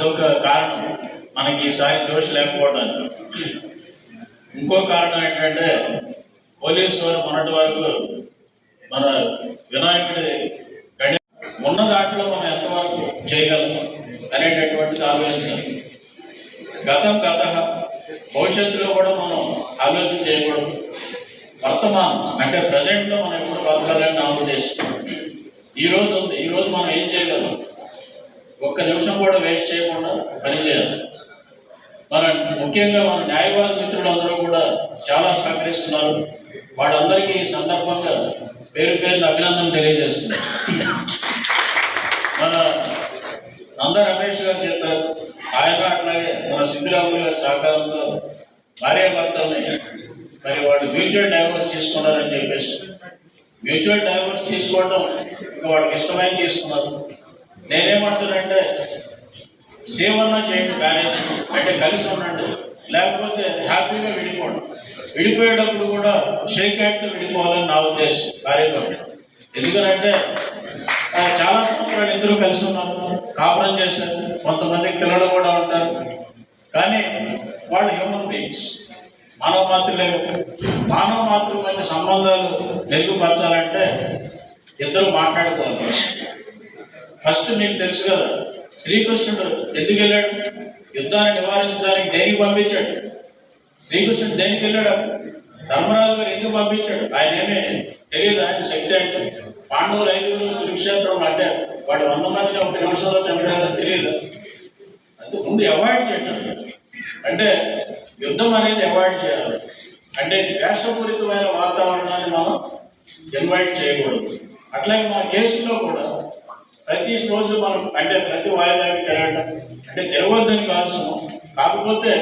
అదొక కారణం. మనకి ఈసారి జోష్ లేకపోవడానికి ఇంకో కారణం ఏంటంటే పోలీసు వారు మొన్నటి వరకు మన వినాయకుడి గణి ఉన్న దాంట్లో మనం ఎంతవరకు చేయగలం అనేటటువంటిది ఆలోచించాలి గతం గత భవిష్యత్తులో కూడా మనం ఆలోచన చేయకూడదు. వర్తమానం అంటే ప్రజెంట్లో మనం ఎప్పుడు బతకాలని నా ఉద్దేశం ఈ రోజు ఉంది. ఈ రోజు మనం ఏం చేయగలం? ఒక్క నిమిషం కూడా వేస్ట్ చేయకుండా పని చేయాలి. మన ముఖ్యంగా మన న్యాయవాద మిత్రులందరూ కూడా చాలా సహకరిస్తున్నారు. వాళ్ళందరికీ ఈ సందర్భంగా పేరు పేరున అభినందన తెలియజేస్తున్నారు మన నంద రమేష్ గారు చెప్పారు ఆయన అట్లాగే మన సిద్ధిరాములు గారి సహకారంతో భార్యాభర్తల్ని మరి వాళ్ళు మ్యూచువల్ డైవర్స్ తీసుకున్నారని చెప్పేసి మ్యూచువల్ డైవర్స్ తీసుకోవడం ఇంకా వాళ్ళకి ఇష్టమైన తీసుకున్నారు నేనేమంటున్నానంటే సేవన్న చేయండి మ్యారేజ్ అంటే కలిసి ఉండండి. లేకపోతే హ్యాపీగా విడిపోండి. విడిపోయేటప్పుడు కూడా షేక్ హ్యాండ్తో విడిపోవాలని నా ఉద్దేశం భార్యతో ఎందుకనంటే చాలా సంవత్సరాలు ఇద్దరు కలిసి ఉన్నారు. కాపురం చేశారు. కొంతమంది పిల్లలు కూడా ఉంటారు. కానీ వాళ్ళు హ్యూమన్ బీయింగ్స్ మానవ మాతృలే మానవ మాతృ మధ్య సంబంధాలు మెరుగుపరచాలంటే ఇద్దరు మాట్లాడుకోవాలి. ఫస్ట్ మీకు తెలుసు కదా శ్రీకృష్ణుడు ఎందుకు వెళ్ళాడు? యుద్ధాన్ని నివారించడానికి దేనికి పంపించాడు? శ్రీకృష్ణుడు దేనికి వెళ్ళాడు? ధర్మరాజు గారు ఎందుకు పంపించాడు? ఆయన ఏమీ తెలియదు ఆయన శక్తి అంటే పాండవులు ఐదుగురు కురుక్షేత్రం అంటే వాడు వంద మందిని ఒక నిమిషంలో చంపడాలో తెలియదు. అది ముందు అవాయిడ్ చేయటం. అంటే యుద్ధం అనేది అవాయిడ్ చేయాలి. అంటే ద్వేషపూరితమైన వాతావరణాన్ని మనం ఇన్వైట్ చేయకూడదు. అట్లాగే మన కేసుల్లో కూడా ప్రతి రోజు మనం అంటే ప్రతి వాయిదాకి తిరగడం అంటే తిరగొద్దని కాదు కాకపోతే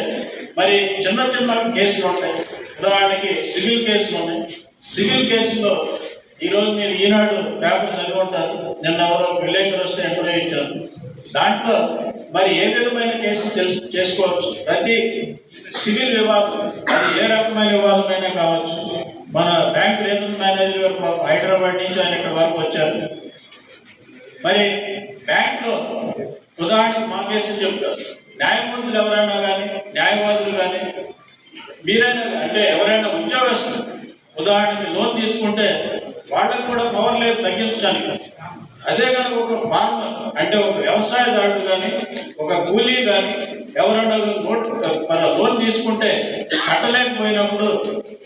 మరి చిన్న చిన్న కేసులు ఉంటాయి. ఉదాహరణకి సివిల్ కేసులు ఉన్నాయి. సివిల్ కేసులో ఈరోజు మీరు ఈనాడు పేపర్ చదివి నిన్న ఎవరో విలేకరు వస్తే ఎప్పుడో ఇచ్చారు. దాంట్లో మరి ఏ విధమైన కేసులు తెలుసు చేసుకోవచ్చు? ప్రతి సివిల్ వివాదం అది ఏ రకమైన వివాదమైనా కావచ్చు. మన బ్యాంక్ రేజన్ మేనేజర్ గారు హైదరాబాద్ నుంచి ఆయన ఇక్కడ వరకు వచ్చారు. మరి బ్యాంకులో ఉదాహరణకు మా కేసులు చెప్తారు. న్యాయమూర్తులు ఎవరైనా కానీ న్యాయవాదులు కానీ మీరైనా అంటే ఎవరైనా ఉద్యోగస్తులు ఉదాహరణకి లోన్ తీసుకుంటే వాళ్ళకి కూడా పవర్ లేదు తగ్గించడానికి. అదే కనుక ఒక ఫార్మర్ అంటే ఒక వ్యవసాయదారుడు కానీ ఒక కూలీ కానీ ఎవరైనా నోట్ మన లోన్ తీసుకుంటే కట్టలేకపోయినప్పుడు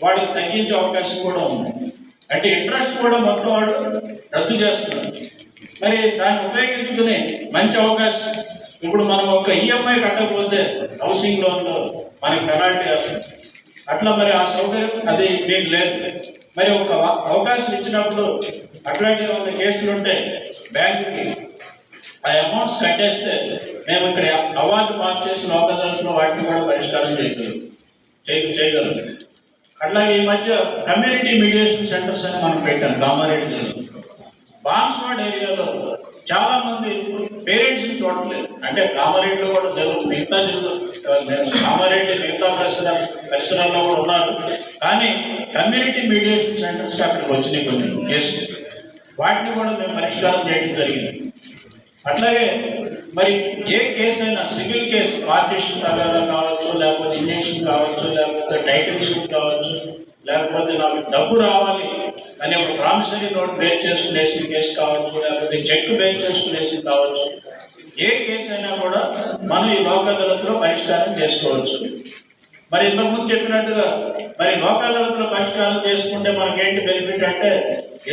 వాళ్ళకి తగ్గించే అవకాశం కూడా ఉంది. అంటే ఇంట్రెస్ట్ కూడా మొత్తం వాడు రద్దు చేస్తున్నారు. మరి దాన్ని ఉపయోగించుకుని మంచి అవకాశం. ఇప్పుడు మనం ఒక ఈఎంఐ కట్టకపోతే హౌసింగ్ లోన్లో మనకి పెనాల్టీ వస్తుంది. అట్లా మరి ఆ సౌకర్యం అది మీకు లేదు. మరి ఒక అవకాశం ఇచ్చినప్పుడు అట్లాంటి ఉన్న కేసులు ఉంటే బ్యాంకుకి ఆ అమౌంట్స్ కట్టేస్తే మేము ఇక్కడ అవార్డు పాస్ చేసిన అవకాశాలను వాటిని కూడా పరిష్కారం చేయగలం చేయగలం. అట్లాగే ఈ మధ్య కమ్యూనిటీ మీడియేషన్ సెంటర్స్ అని మనం పెట్టాం. కామారెడ్డి జిల్లాలో బాన్స్వాడ్ ఏరియాలో చాలా మంది పేరెంట్స్ని చూడట్లేదు. అంటే కామారెడ్డిలో కూడా జరుగుతుంది మిగతా జిల్లా కామారెడ్డి మిగతా పరిసర పరిసరాల్లో కూడా ఉన్నారు. కానీ కమ్యూనిటీ మీడియేషన్ సెంటర్స్ అక్కడికి వచ్చినాయి కొన్ని కేసులు. వాటిని కూడా మేము పరిష్కారం చేయడం జరిగింది. అట్లాగే మరి ఏ కేసు అయినా సివిల్ కేసు పార్టీషన్ తగాదా కావచ్చు లేకపోతే ఇంజక్షన్ కావచ్చు లేకపోతే టైటిల్ షూట్ కావచ్చు లేకపోతే నాకు డబ్బు రావాలి అనే ఒక ప్రామిసరీ నోట్ బేర్ చేసుకుని వేసిన కేసు కావచ్చు లేకపోతే చెక్ బేర్ చేసుకుని వేసి కావచ్చు ఏ కేసు అయినా కూడా మనం ఈ లోక్ అదాలత్లో పరిష్కారం చేసుకోవచ్చు. మరి ఇంతకుముందు చెప్పినట్టుగా మరి లోక్ అదాలత్లో పరిష్కారం చేసుకుంటే మనకేంటి బెనిఫిట్ అంటే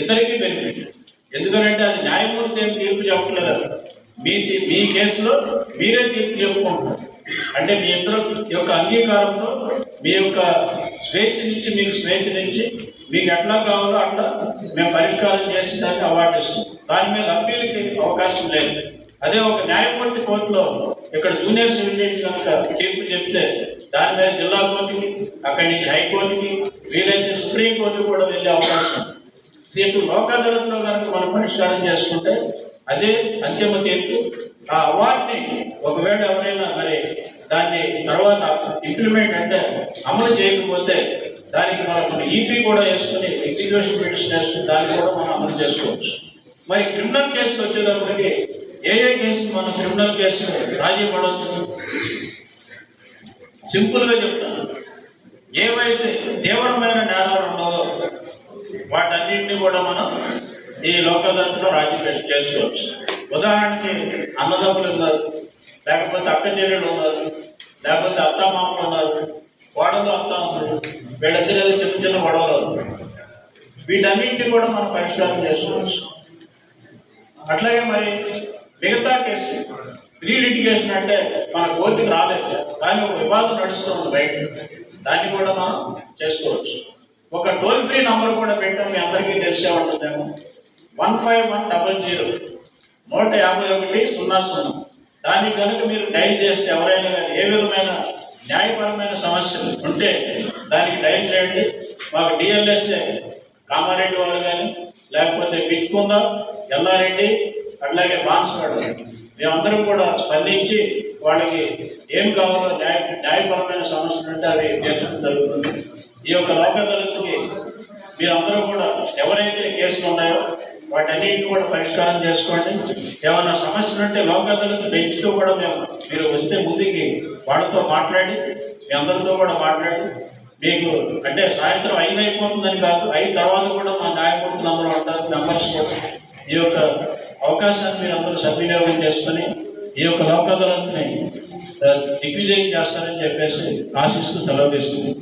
ఇద్దరికీ బెనిఫిట్ ఎందుకంటే అది న్యాయమూర్తి ఏం తీర్పు చెప్పట్లేదు. మీ మీ కేసులో మీరే తీర్పు చెప్పుకుంటున్నారు. అంటే మీ ఇద్దరు యొక్క అంగీకారంతో మీ యొక్క స్వేచ్ఛ నుంచి మీకు స్వేచ్ఛ నుంచి మీకు ఎట్లా కావాలో అట్లా మేము పరిష్కారం చేసి దానికి అవార్డు ఇస్తాం దాని మీద అప్పీల్కి అవకాశం లేదు. అదే ఒక న్యాయమూర్తి కోర్టులో ఇక్కడ జూనియర్ సివిల్ జడ్జి కనుక తీర్పు చెప్తే దాని మీద జిల్లా కోర్టుకి అక్కడి నుంచి హైకోర్టుకి వీలైతే సుప్రీం కోర్టు కూడా వెళ్ళే అవకాశం ఉంది. సీటు లోక్ అదాలత్లో కనుక మనం పరిష్కారం చేసుకుంటే అదే అంతిమ తీర్పు. ఆ అవార్డుని ఒకవేళ ఎవరైనా మరి దాన్ని తర్వాత ఇంప్లిమెంట్ అంటే అమలు చేయకపోతే దానికి మనం మన ఈపీ కూడా వేసుకుని ఎగ్జిక్యూషన్ పిటిషన్ వేసుకుని దాన్ని కూడా మనం అమలు చేసుకోవచ్చు. మరి క్రిమినల్ కేసులు వచ్చేటప్పటికి ఏ ఏ కేసులు మనం క్రిమినల్ కేసులు రాజీ పడవచ్చు? సింపుల్గా చెప్తాను ఏవైతే తీవ్రమైన నేరాలు ఉండవో వాటన్నింటినీ కూడా మనం ఈ లోకదంతో రాజీ చేసుకోవచ్చు. ఉదాహరణకి అన్నదమ్ములు ఉన్నారు. లేకపోతే అక్క చెల్లెలు ఉన్నారు. లేకపోతే అత్తామామలు ఉన్నారు. గొడవలు అత్త ఉన్నారు. వీళ్ళిద్దరు చిన్న చిన్న గొడవలు అవుతాయి. వీటన్నింటినీ కూడా మనం పరిష్కారం చేసుకోవచ్చు అట్లాగే మరి మిగతా కేసు ప్రీ లిటిగేషన్ అంటే మన కోర్టుకి రాలేదు. కానీ ఒక వివాదం నడుస్తుంది బయట. దాన్ని కూడా మనం చేసుకోవచ్చు. ఒక టోల్ ఫ్రీ నంబర్ కూడా పెట్టాం మీ అందరికీ తెలిసే ఉంటుందేమో. One five one double zero నూట యాభై ఒకటి సున్నా సున్నా. దాన్ని కనుక మీరు డైల్ చేస్తే ఎవరైనా కానీ ఏ విధమైన న్యాయపరమైన సమస్యలు ఉంటే దానికి డైల్ చేయండి. మాకు డిఎల్ఎస్ఏ కామారెడ్డి వారు కానీ లేకపోతే పిచ్చుకుంద ఎల్లారెడ్డి అట్లాగే బాన్స్వాడు మేమందరం కూడా స్పందించి వాళ్ళకి ఏం కావాలో న్యాయ న్యాయపరమైన సమస్యలు ఉంటే అవి తీర్చడం జరుగుతుంది. ఈ యొక్క లోక మీరందరూ కూడా ఎవరైతే కేసులు ఉన్నాయో వాటన్నిటిని కూడా పరిష్కారం చేసుకోండి. ఏమైనా సమస్యలు ఉంటే లోక దళిత బెంచ్తో కూడా మేము మీరు వస్తే ముందుకి వాళ్ళతో మాట్లాడి మీ అందరితో కూడా మాట్లాడి మీకు అంటే సాయంత్రం ఐదు అయిపోతుందని కాదు ఐదు తర్వాత కూడా మా న్యాయమూర్తులు అందరూ ఉంటారు మెంబర్స్ కూడా ఈ యొక్క అవకాశాన్ని మీరు అందరూ సద్వినియోగం చేసుకొని ఈ యొక్క లోకదళని దిగ్విజయం చేస్తారని చెప్పేసి ఆశిస్తూ సెలవు తీసుకుంది